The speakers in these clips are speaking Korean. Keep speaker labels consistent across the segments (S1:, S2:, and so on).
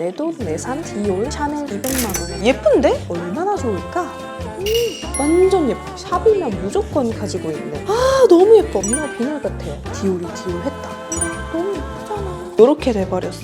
S1: 내돈 내산 디올 샤넬 200만 원. 예쁜데? 얼마나 좋을까? 음, 완전 예뻐. 샵이면 무조건 가지고 있는 아 너무 예뻐. 정말 비늘 같아요 디올이 디올 했다. 아, 너무 예쁘잖아. 이렇게 돼버렸어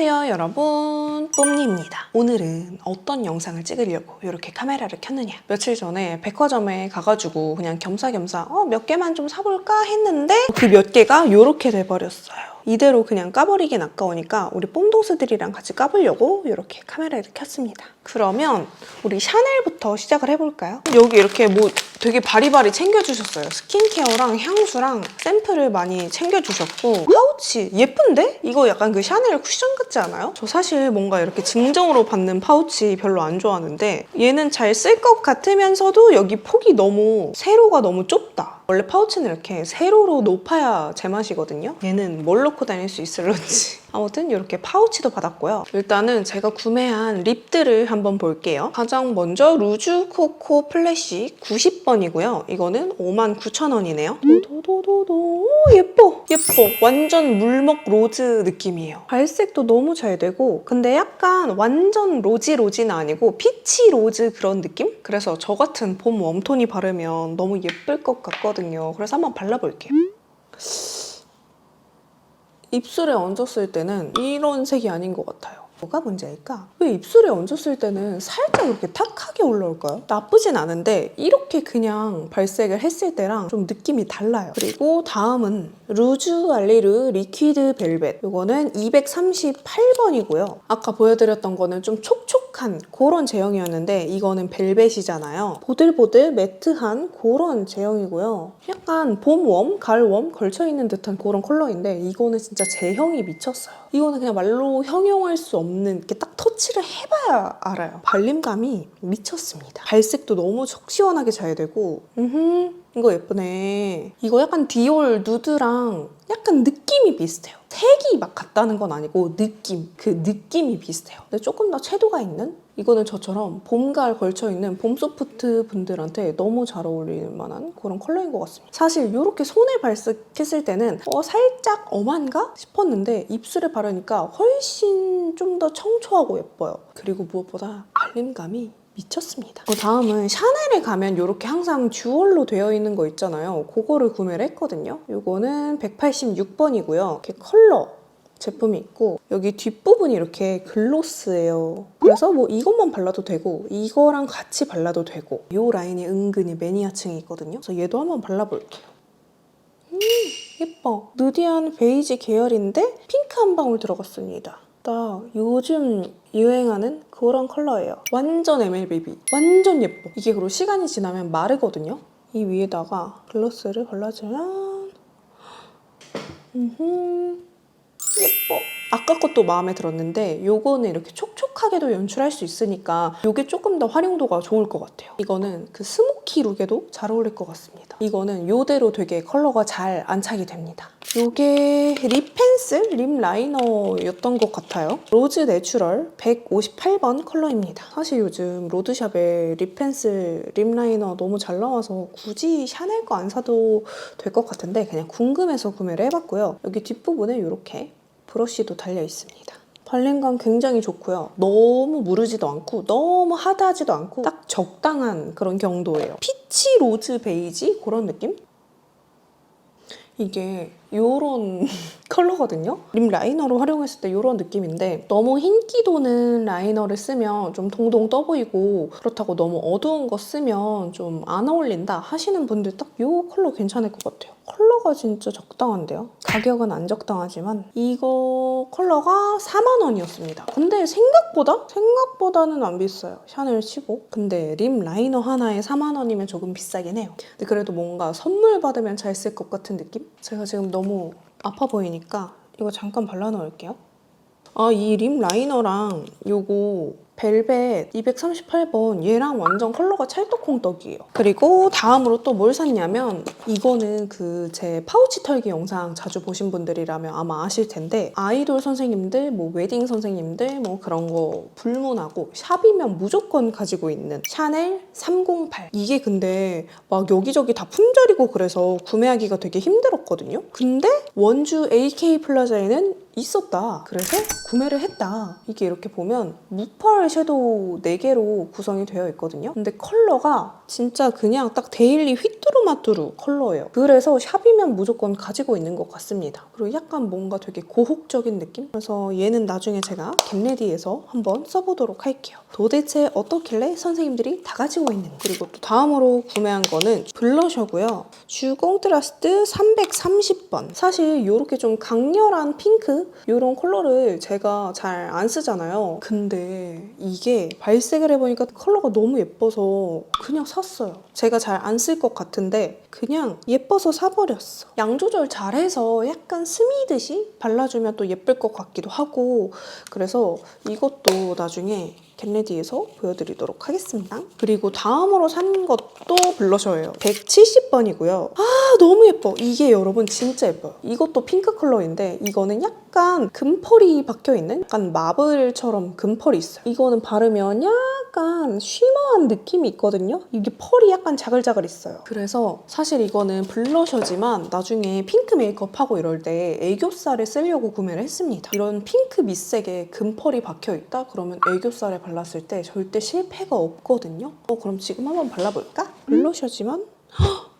S1: 안녕하세요 여러분. 뽐니입니다. 오늘은 어떤 영상을 찍으려고 이렇게 카메라를 켰느냐. 며칠 전에 백화점에 가가지고 그냥 겸사겸사 어, 몇 개만 좀 사볼까 했는데 그 몇 개가 이렇게 돼버렸어요 이대로 그냥 까버리긴 아까우니까 우리 뽐도스들이랑 같이 까보려고 이렇게 카메라를 켰습니다 그러면 우리 샤넬부터 시작을 해볼까요? 여기 이렇게 뭐 되게 바리바리 챙겨주셨어요 스킨케어랑 향수랑 샘플을 많이 챙겨주셨고 파우치 예쁜데? 이거 약간 그 샤넬 쿠션 같지 않아요? 저 사실 뭔가 이렇게 증정으로 받는 파우치 별로 안 좋아하는데 얘는 잘 쓸 것 같으면서도 여기 폭이 너무 세로가 너무 좁다 원래 파우치는 이렇게 세로로 높아야 제맛이거든요 얘는 뭘 넣고 다닐 수 있을런지. 아무튼 이렇게 파우치도 받았고요. 일단은 제가 구매한 립들을 한번 볼게요. 가장 먼저 루즈 코코 플래시 90번이고요. 이거는 59,000원이네요. 도도도도도. 오, 예뻐. 예뻐. 완전 물먹 로즈 느낌이에요. 발색도 너무 잘 되고 근데 약간 완전 로지 로지는 아니고 피치 로즈 그런 느낌? 그래서 저 같은 봄 웜톤이 바르면 너무 예쁠 것 같거든요. 그래서 한번 발라볼게요 입술에 얹었을 때는 이런 색이 아닌 것 같아요. 뭐가 문제일까? 왜 입술에 얹었을 때는 살짝 이렇게 탁하게 올라올까요? 나쁘진 않은데 이렇게 그냥 발색을 했을 때랑 좀 느낌이 달라요. 그리고 다음은 루즈 알리르 리퀴드 벨벳. 이거는 238번이고요. 아까 보여드렸던 거는 좀 촉촉한 그런 제형이었는데 이거는 벨벳이잖아요. 보들보들 매트한 그런 제형이고요. 약간 봄웜, 가을웜 걸쳐있는 듯한 그런 컬러인데 이거는 진짜 제형이 미쳤어요. 이거는 그냥 말로 형용할 수 없는 이렇게 딱 터치를 해봐야 알아요. 발림감이 미쳤습니다. 발색도 너무 속 시원하게 잘 되고 음흠 이거 예쁘네. 이거 약간 디올 누드랑 약간 느낌이 비슷해요. 색이 막 같다는 건 아니고 느낌, 그 느낌이 비슷해요. 근데 조금 더 채도가 있는? 이거는 저처럼 봄, 가을 걸쳐있는 봄 소프트 분들한테 너무 잘 어울릴 만한 그런 컬러인 것 같습니다. 사실 이렇게 손에 발색했을 때는 어, 살짝 엄한가 싶었는데 입술에 바르니까 훨씬 좀 더 청초하고 예뻐요. 그리고 무엇보다 발림감이 미쳤습니다. 그 다음은 샤넬에 가면 이렇게 항상 듀얼로 되어 있는 거 있잖아요. 그거를 구매를 했거든요. 이거는 186번이고요. 이렇게 컬러 제품이 있고 여기 뒷부분이 이렇게 글로스예요. 그래서 뭐 이것만 발라도 되고 이거랑 같이 발라도 되고 이 라인이 은근히 매니아층이 있거든요. 그래서 얘도 한번 발라볼게요. 음 예뻐. 누디한 베이지 계열인데 핑크 한 방울 들어갔습니다. 딱 요즘 유행하는 그런 컬러예요. 완전 MLBB. 완전 예뻐. 이게 그리고 시간이 지나면 마르거든요. 이 위에다가 글로스를 발라주면 음흠. 예뻐. 아까 것도 마음에 들었는데 요거는 이렇게 촉촉하게도 연출할 수 있으니까 요게 조금 더 활용도가 좋을 것 같아요. 이거는 그 스모키 룩에도 잘 어울릴 것 같습니다. 이거는 요대로 되게 컬러가 잘 안착이 됩니다. 요게 립 펜슬, 립 라이너였던 것 같아요. 로즈 내추럴 158번 컬러입니다. 사실 요즘 로드샵에 립 펜슬, 립 라이너 너무 잘 나와서 굳이 샤넬 거 안 사도 될 것 같은데 그냥 궁금해서 구매를 해봤고요. 여기 뒷부분에 이렇게 브러쉬도 달려 있습니다. 발림감 굉장히 좋고요. 너무 무르지도 않고 너무 하드하지도 않고 딱 적당한 그런 경도예요. 피치 로즈 베이지 그런 느낌? 이게 요런 컬러거든요? 립 라이너로 활용했을 때 요런 느낌인데 너무 흰기 도는 라이너를 쓰면 좀 동동 떠 보이고 그렇다고 너무 어두운 거 쓰면 좀 안 어울린다 하시는 분들 딱 요 컬러 괜찮을 것 같아요. 컬러가 진짜 적당한데요? 가격은 안 적당하지만 이거 컬러가 4만 원이었습니다. 근데 생각보다? 생각보다는 안 비싸요. 샤넬 치고. 근데 립 라이너 하나에 4만 원이면 조금 비싸긴 해요. 근데 그래도 뭔가 선물 받으면 잘 쓸 것 같은 느낌? 제가 지금 너무 아파 보이니까 이거 잠깐 발라놓을게요. 아, 이 립 라이너랑 요거 벨벳 238번 얘랑 완전 컬러가 찰떡콩떡이에요. 그리고 다음으로 또 뭘 샀냐면 이거는 그 제 파우치 털기 영상 자주 보신 분들이라면 아마 아실 텐데 아이돌 선생님들, 뭐 웨딩 선생님들 뭐 그런 거 불문하고 샵이면 무조건 가지고 있는 샤넬 308 이게 근데 막 여기저기 다 품절이고 그래서 구매하기가 되게 힘들었거든요. 근데 원주 AK 플라자에는 있었다. 그래서 구매를 했다. 이게 이렇게 보면 무펄 섀도우 4개로 구성이 되어 있거든요. 근데 컬러가 진짜 그냥 딱 데일리 휘뚜루마뚜루 컬러예요. 그래서 샵이면 무조건 가지고 있는 것 같습니다. 그리고 약간 뭔가 되게 고혹적인 느낌? 그래서 얘는 나중에 제가 겟레디에서 한번 써보도록 할게요. 도대체 어떻길래 선생님들이 다 가지고 있는 그리고 또 다음으로 구매한 거는 블러셔고요. 주 꽁트라스트 330번. 사실 이렇게 좀 강렬한 핑크 이런 컬러를 제가 잘 안 쓰잖아요. 근데 이게 발색을 해보니까 컬러가 너무 예뻐서 그냥 샀어요. 제가 잘 안 쓸 것 같은데 그냥 예뻐서 사버렸어. 양 조절 잘해서 약간 스미듯이 발라주면 또 예쁠 것 같기도 하고 그래서 이것도 나중에 겟레디에서 보여드리도록 하겠습니다. 그리고 다음으로 산 것도 블러셔예요. 170번이고요. 아 너무 예뻐. 이게 여러분 진짜 예뻐요. 이것도 핑크 컬러인데 이거는 약간 금펄이 박혀있는 약간 마블처럼 금펄이 있어요. 이거는 바르면 약간 쉬머한 느낌이 있거든요. 이게 펄이 약간 자글자글 있어요. 그래서 사실 이거는 블러셔지만 나중에 핑크 메이크업하고 이럴 때 애교살에 쓰려고 구매를 했습니다. 이런 핑크 밑색에 금펄이 박혀있다? 그러면 애교살에 발랐을 때 절대 실패가 없거든요. 어, 그럼 지금 한번 발라볼까? 블러셔지만 헉!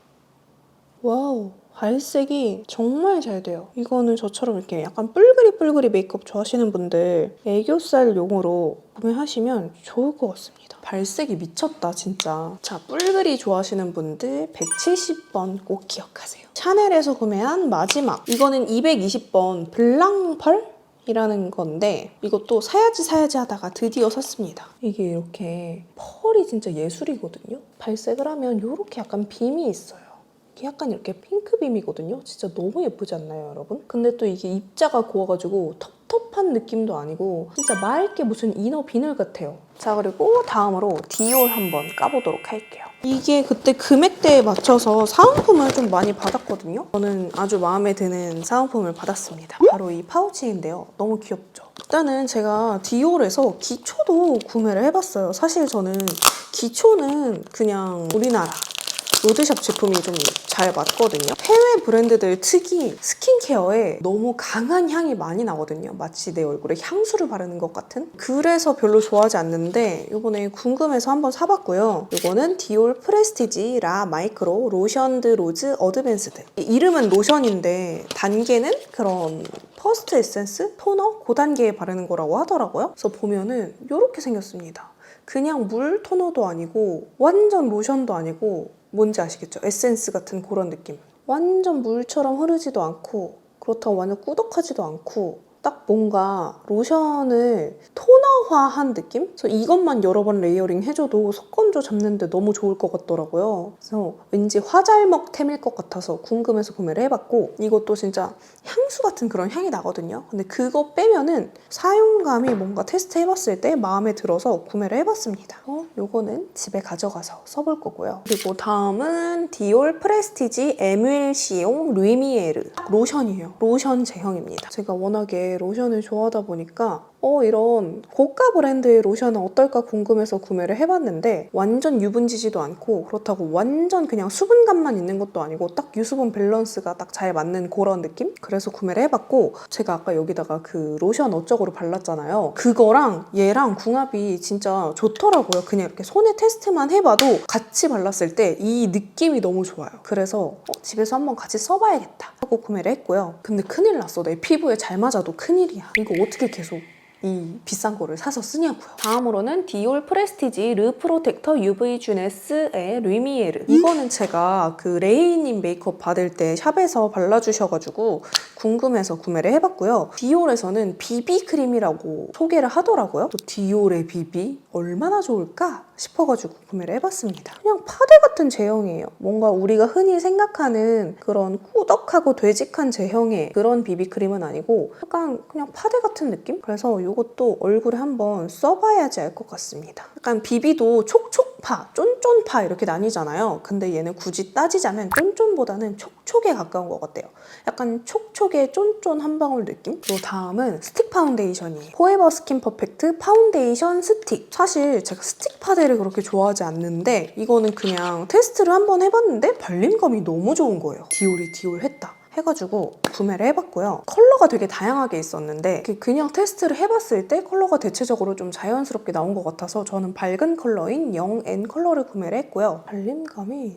S1: 와우 발색이 정말 잘 돼요. 이거는 저처럼 이렇게 약간 뿔그리 뿔그리 메이크업 좋아하시는 분들 애교살 용으로 구매하시면 좋을 것 같습니다. 발색이 미쳤다 진짜. 자 뿔그리 좋아하시는 분들 170번 꼭 기억하세요. 샤넬에서 구매한 마지막 이거는 220번 블랑펄 이라는 건데 이것도 사야지 사야지 하다가 드디어 샀습니다. 이게 이렇게 펄이 진짜 예술이거든요. 발색을 하면 이렇게 약간 빔이 있어요. 이게 약간 이렇게 핑크빔이거든요. 진짜 너무 예쁘지 않나요, 여러분? 근데 또 이게 입자가 고와가지고 텁텁한 느낌도 아니고 진짜 맑게 무슨 이너 비늘 같아요. 자, 그리고 다음으로 디올 한번 까보도록 할게요. 이게 그때 금액대에 맞춰서 사은품을 좀 많이 받았거든요. 저는 아주 마음에 드는 사은품을 받았습니다. 바로 이 파우치인데요. 너무 귀엽죠? 일단은 제가 디올에서 기초도 구매를 해봤어요. 사실 저는 기초는 그냥 우리나라 로드샵 제품이 좀 잘 맞거든요. 해외 브랜드들 특히 스킨케어에 너무 강한 향이 많이 나거든요. 마치 내 얼굴에 향수를 바르는 것 같은? 그래서 별로 좋아하지 않는데 이번에 궁금해서 한번 사봤고요. 이거는 디올 프레스티지 라 마이크로 로션드 로즈 어드밴스드. 이름은 로션인데 단계는 그런 퍼스트 에센스? 토너? 그 단계에 바르는 거라고 하더라고요. 그래서 보면은 이렇게 생겼습니다. 그냥 물 토너도 아니고 완전 로션도 아니고 뭔지 아시겠죠? 에센스 같은 그런 느낌. 완전 물처럼 흐르지도 않고 그렇다고 완전 꾸덕하지도 않고 딱 뭔가 로션을 토너화한 느낌? 그래서 이것만 여러 번 레이어링 해줘도 속건조 잡는데 너무 좋을 것 같더라고요. 그래서 왠지 화잘먹템일 것 같아서 궁금해서 구매를 해봤고 이것도 진짜 향수 같은 그런 향이 나거든요. 근데 그거 빼면은 사용감이 뭔가 테스트 해봤을 때 마음에 들어서 구매를 해봤습니다. 어, 요거는 집에 가져가서 써볼 거고요. 그리고 다음은 디올 프레스티지 에뮬시용 루이미에르 로션이에요. 로션 제형입니다. 제가 워낙에 로션을 좋아하다 보니까 어 이런 고가 브랜드의 로션은 어떨까 궁금해서 구매를 해봤는데 완전 유분지지도 않고 그렇다고 완전 그냥 수분감만 있는 것도 아니고 딱 유수분 밸런스가 딱 잘 맞는 그런 느낌? 그래서 구매를 해봤고 제가 아까 여기다가 그 로션 어쩌고로 발랐잖아요. 그거랑 얘랑 궁합이 진짜 좋더라고요. 그냥 이렇게 손에 테스트만 해봐도 같이 발랐을 때 이 느낌이 너무 좋아요. 그래서 어, 집에서 한번 같이 써봐야겠다 하고 구매를 했고요. 근데 큰일 났어. 내 피부에 잘 맞아도 큰일이야. 이거 어떻게 계속 이 비싼 거를 사서 쓰냐고요. 다음으로는 디올 프레스티지 르 프로텍터 UV 주네스의 루미에르. 이거는 제가 그 레이님 메이크업 받을 때 샵에서 발라주셔가지고 궁금해서 구매를 해봤고요. 디올에서는 비비 크림이라고 소개를 하더라고요. 또 디올의 비비 얼마나 좋을까? 싶어가지고 구매를 해봤습니다. 그냥 파데 같은 제형이에요. 뭔가 우리가 흔히 생각하는 그런 꾸덕하고 되직한 제형의 그런 비비크림은 아니고 약간 그냥 파데 같은 느낌? 그래서 이것도 얼굴에 한번 써봐야지 알 것 같습니다. 약간 비비도 촉촉 파, 쫀쫀파 이렇게 나뉘잖아요. 근데 얘는 굳이 따지자면 쫀쫀보다는 촉촉에 가까운 것 같아요. 약간 촉촉의 쫀쫀 한 방울 느낌? 그리고 다음은 스틱 파운데이션이에요. 포에버 스킨 퍼펙트 파운데이션 스틱. 사실 제가 스틱 파데를 그렇게 좋아하지 않는데 이거는 그냥 테스트를 한번 해봤는데 발림감이 너무 좋은 거예요. 디올이 디올 했다. 해가지고 구매를 해봤고요. 컬러가 되게 다양하게 있었는데 그 그냥 테스트를 해봤을 때 컬러가 대체적으로 좀 자연스럽게 나온 것 같아서 저는 밝은 컬러인 0N 컬러를 구매를 했고요. 발림감이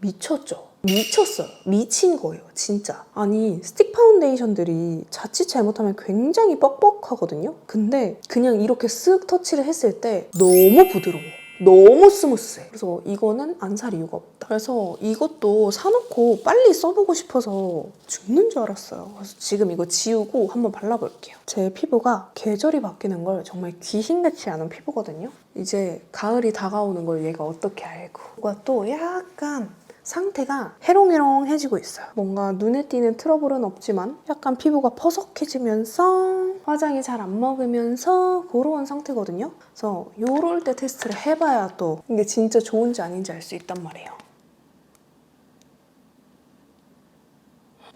S1: 미쳤죠. 미쳤어요. 미친 거예요, 진짜. 아니, 스틱 파운데이션들이 자칫 잘못하면 굉장히 뻑뻑하거든요? 근데 그냥 이렇게 쓱 터치를 했을 때 너무 부드러워. 너무 스무스해. 그래서 이거는 안 살 이유가 없다. 그래서 이것도 사놓고 빨리 써보고 싶어서 죽는 줄 알았어요. 그래서 지금 이거 지우고 한번 발라볼게요. 제 피부가 계절이 바뀌는 걸 정말 귀신같이 아는 피부거든요. 이제 가을이 다가오는 걸 얘가 어떻게 알고. 뭔가 또 약간 상태가 해롱해롱해지고 있어요. 뭔가 눈에 띄는 트러블은 없지만 약간 피부가 퍼석해지면서 화장이 잘 안 먹으면서 그런 상태거든요. 그래서 요럴 때 테스트를 해봐야 또 이게 진짜 좋은지 아닌지 알 수 있단 말이에요.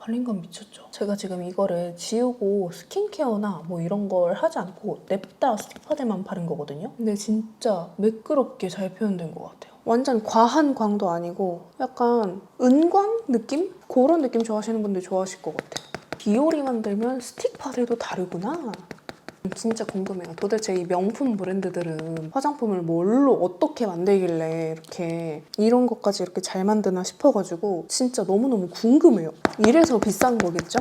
S1: 발림감 미쳤죠? 제가 지금 이거를 지우고 스킨케어나 뭐 이런 걸 하지 않고 냅다 스틱파데만 바른 거거든요. 근데 진짜 매끄럽게 잘 표현된 것 같아요. 완전 과한 광도 아니고 약간 은광 느낌? 그런 느낌 좋아하시는 분들 좋아하실 것 같아요. 디올이 만들면 스틱 파데도 다르구나. 진짜 궁금해요. 도대체 이 명품 브랜드들은 화장품을 뭘로 어떻게 만들길래 이렇게 이런 것까지 이렇게 잘 만드나 싶어가지고 진짜 너무너무 궁금해요. 이래서 비싼 거겠죠?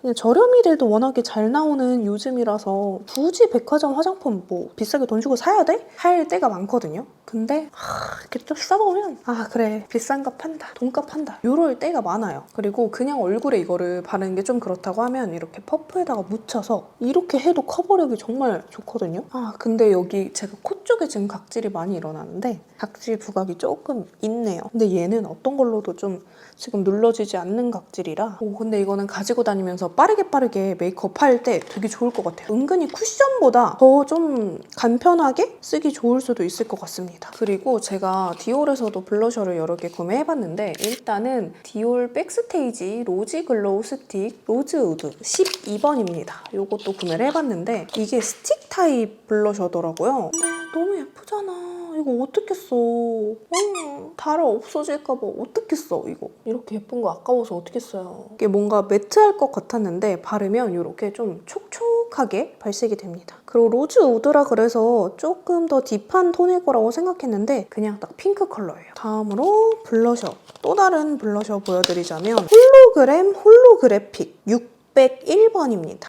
S1: 그냥 저렴이들도 워낙에 잘 나오는 요즘이라서 굳이 백화점 화장품 뭐 비싸게 돈 주고 사야 돼? 할 때가 많거든요. 근데 하, 이렇게 좀 써보면 아 그래 비싼 값 판다 돈값 판다 요럴 때가 많아요. 그리고 그냥 얼굴에 이거를 바르는 게 좀 그렇다고 하면 이렇게 퍼프에다가 묻혀서 이렇게 해도 커버력이 정말 좋거든요. 아 근데 여기 제가 코 쪽에 지금 각질이 많이 일어나는데 각질 부각이 조금 있네요. 근데 얘는 어떤 걸로도 좀 지금 눌러지지 않는 각질이라 오 근데 이거는 가지고 다니면서 빠르게 빠르게 메이크업 할 때 되게 좋을 것 같아요. 은근히 쿠션보다 더 좀 간편하게 쓰기 좋을 수도 있을 것 같습니다. 그리고 제가 디올에서도 블러셔를 여러 개 구매해봤는데 일단은 디올 백스테이지 로지 글로우 스틱 로즈 우드 12번입니다. 이것도 구매를 해봤는데 이게 스틱 타입 블러셔더라고요. 근데 너무 예쁘잖아. 이거 어떻게 써? 음, 달아 없어질까봐 어떻게 써 이거? 이렇게 예쁜 거 아까워서 어떻게 써요? 이게 뭔가 매트할 것 같았는데 바르면 이렇게 좀 촉촉하게 발색이 됩니다. 그리고 로즈 우드라 그래서 조금 더 딥한 톤일 거라고 생각했는데 그냥 딱 핑크 컬러예요. 다음으로 블러셔. 또 다른 블러셔 보여드리자면 홀로그램 홀로그래픽 601번입니다.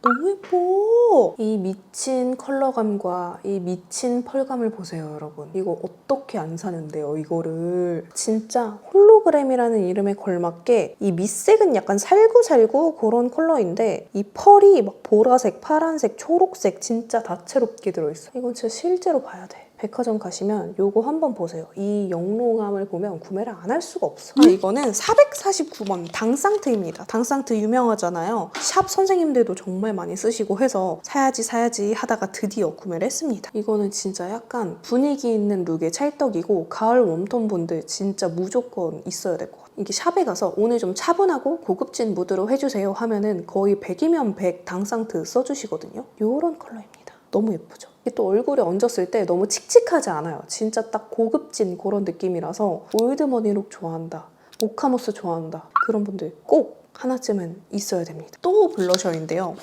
S1: 너무 예뻐. 이 미친 컬러감과 이 미친 펄감을 보세요, 여러분. 이거 어떻게 안 사는데요, 이거를. 진짜 홀로그램이라는 이름에 걸맞게 이 밑색은 약간 살구살구 그런 컬러인데 이 펄이 막 보라색, 파란색, 초록색 진짜 다채롭게 들어있어. 이건 진짜 실제로 봐야 돼. 백화점 가시면 요거 한번 보세요. 이 영롱함을 보면 구매를 안 할 수가 없어. 아, 이거는 449번 당상트입니다. 당상트 유명하잖아요. 샵 선생님들도 정말 많이 쓰시고 해서 사야지 사야지 하다가 드디어 구매를 했습니다. 이거는 진짜 약간 분위기 있는 룩의 찰떡이고 가을 웜톤 분들 진짜 무조건 있어야 될 것 같아요. 이게 샵에 가서 오늘 좀 차분하고 고급진 무드로 해주세요 하면은 거의 100이면 100 당상트 써주시거든요. 요런 컬러입니다. 너무 예쁘죠? 또 얼굴에 얹었을 때 너무 칙칙하지 않아요. 진짜 딱 고급진 그런 느낌이라서 올드머니 룩 좋아한다. 오카모스 좋아한다. 그런 분들 꼭 하나쯤은 있어야 됩니다. 또 블러셔인데요.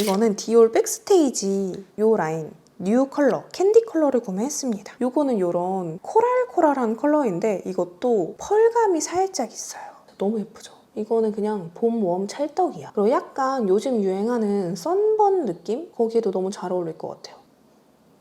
S1: 이거는 디올 백스테이지 요 라인 뉴 컬러, 캔디 컬러를 구매했습니다. 요거는 요런 코랄코랄한 컬러인데 이것도 펄감이 살짝 있어요. 너무 예쁘죠? 이거는 그냥 봄웜 찰떡이야. 그리고 약간 요즘 유행하는 썬번 느낌? 거기에도 너무 잘 어울릴 것 같아요.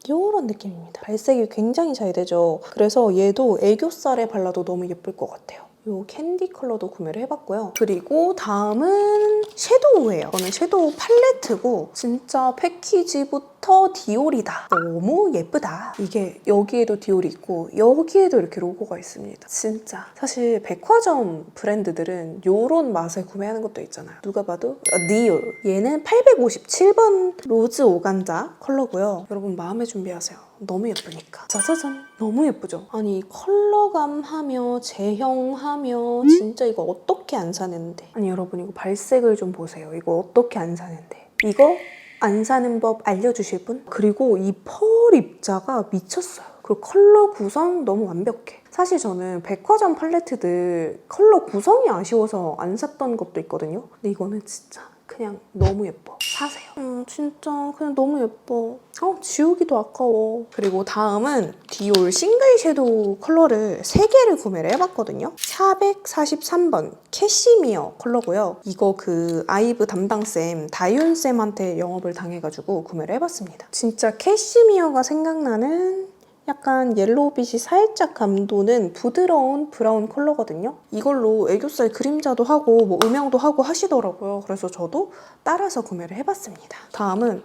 S1: 이런 느낌입니다. 발색이 굉장히 잘 되죠. 그래서 얘도 애교살에 발라도 너무 예쁠 것 같아요. 이 캔디 컬러도 구매를 해봤고요. 그리고 다음은 섀도우예요. 이거는 섀도우 팔레트고 진짜 패키지부터 닥터 디올이다. 너무 예쁘다. 이게 여기에도 디올이 있고 여기에도 이렇게 로고가 있습니다. 진짜 사실 백화점 브랜드들은 요런 맛에 구매하는 것도 있잖아요. 누가 봐도 아, 디올. 얘는 857번 로즈 오간자 컬러고요. 여러분 마음의 준비하세요. 너무 예쁘니까. 짜자잔. 너무 예쁘죠? 아니 컬러감 하며 제형 하며 진짜 이거 어떻게 안 사는데. 아니 여러분 이거 발색을 좀 보세요. 이거 어떻게 안 사는데. 이거 안 사는 법 알려주실 분? 그리고 이 펄 입자가 미쳤어요. 그리고 컬러 구성 너무 완벽해. 사실 저는 백화점 팔레트들 컬러 구성이 아쉬워서 안 샀던 것도 있거든요. 근데 이거는 진짜 그냥 너무 예뻐. 사세요. 음, 진짜 그냥 너무 예뻐. 어, 지우기도 아까워. 그리고 다음은 디올 싱글 섀도우 컬러를 3개를 구매를 해봤거든요. 443번 캐시미어 컬러고요. 이거 그 아이브 담당쌤, 다윤쌤한테 영업을 당해가지고 구매를 해봤습니다. 진짜 캐시미어가 생각나는 약간 옐로우빛이 살짝 감도는 부드러운 브라운 컬러거든요. 이걸로 애교살 그림자도 하고 뭐 음영도 하고 하시더라고요. 그래서 저도 따라서 구매를 해봤습니다. 다음은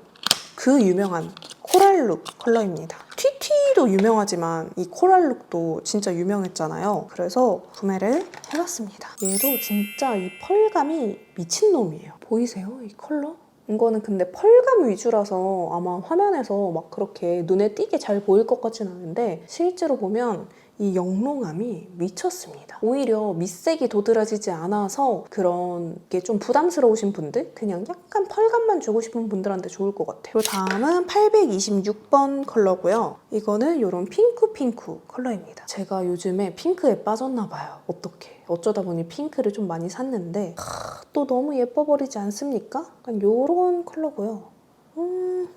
S1: 그 유명한 코랄룩 컬러입니다. TT도 유명하지만 이 코랄룩도 진짜 유명했잖아요. 그래서 구매를 해봤습니다. 얘도 진짜 이 펄감이 미친놈이에요. 보이세요? 이 컬러? 이거는 근데 펄감 위주라서 아마 화면에서 막 그렇게 눈에 띄게 잘 보일 것 같진 않은데 실제로 보면 이 영롱함이 미쳤습니다. 오히려 밑색이 도드라지지 않아서 그런 게 좀 부담스러우신 분들? 그냥 약간 펄감만 주고 싶은 분들한테 좋을 것 같아요. 그리고 다음은 826번 컬러고요. 이거는 이런 핑크핑크 컬러입니다. 제가 요즘에 핑크에 빠졌나 봐요. 어떻게? 어쩌다 보니 핑크를 좀 많이 샀는데 하, 또 너무 예뻐 버리지 않습니까? 약간 이런 컬러고요. 음,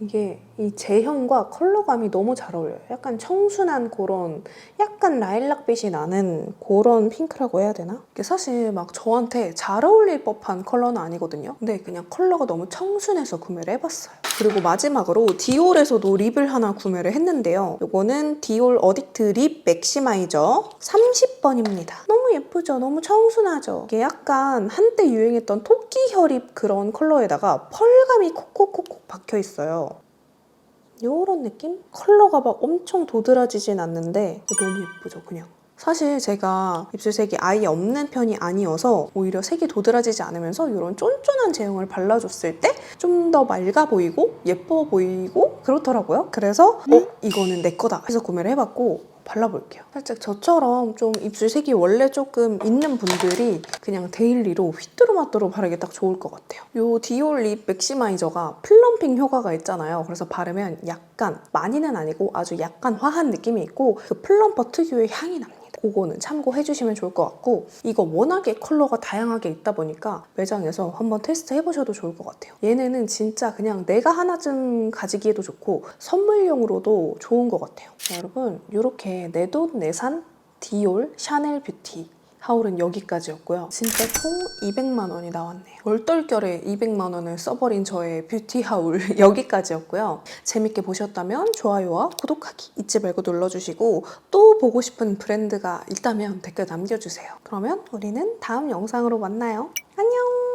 S1: 이게 이 제형과 컬러감이 너무 잘 어울려요. 약간 청순한 그런 약간 라일락빛이 나는 그런 핑크라고 해야 되나? 이게 사실 막 저한테 잘 어울릴 법한 컬러는 아니거든요. 근데 그냥 컬러가 너무 청순해서 구매를 해봤어요. 그리고 마지막으로 디올에서도 립을 하나 구매를 했는데요. 이거는 디올 어딕트 립 맥시마이저 30번입니다. 너무 예쁘죠? 너무 청순하죠? 이게 약간 한때 유행했던 토끼 혈입 그런 컬러에다가 펄감이 콕콕콕콕 박혀 있어요. 요런 느낌? 컬러가 막 엄청 도드라지진 않는데 너무 예쁘죠, 그냥. 사실 제가 입술색이 아예 없는 편이 아니어서 오히려 색이 도드라지지 않으면서 이런 쫀쫀한 제형을 발라줬을 때 좀 더 맑아 보이고 예뻐 보이고 그렇더라고요. 그래서 어? 이거는 내 거다 해서 구매를 해봤고 발라볼게요. 살짝 저처럼 좀 입술색이 원래 조금 있는 분들이 그냥 데일리로 휘뚜루마뚜루 바르기 딱 좋을 것 같아요. 이 디올 립 맥시마이저가 플럼핑 효과가 있잖아요. 그래서 바르면 약간 많이는 아니고 아주 약간 화한 느낌이 있고 그 플럼퍼 특유의 향이 납 니다. 그거는 참고해 주시면 좋을 것 같고 이거 워낙에 컬러가 다양하게 있다 보니까 매장에서 한번 테스트 해보셔도 좋을 것 같아요. 얘네는 진짜 그냥 내가 하나쯤 가지기에도 좋고 선물용으로도 좋은 것 같아요. 자, 여러분 이렇게 내 돈 내산 디올 샤넬 뷰티 하울은 여기까지였고요. 진짜 총 200만 원이 나왔네요. 얼떨결에 200만 원을 써버린 저의 뷰티 하울 여기까지였고요. 재밌게 보셨다면 좋아요와 구독하기 잊지 말고 눌러주시고 또 보고 싶은 브랜드가 있다면 댓글 남겨주세요. 그러면 우리는 다음 영상으로 만나요. 안녕!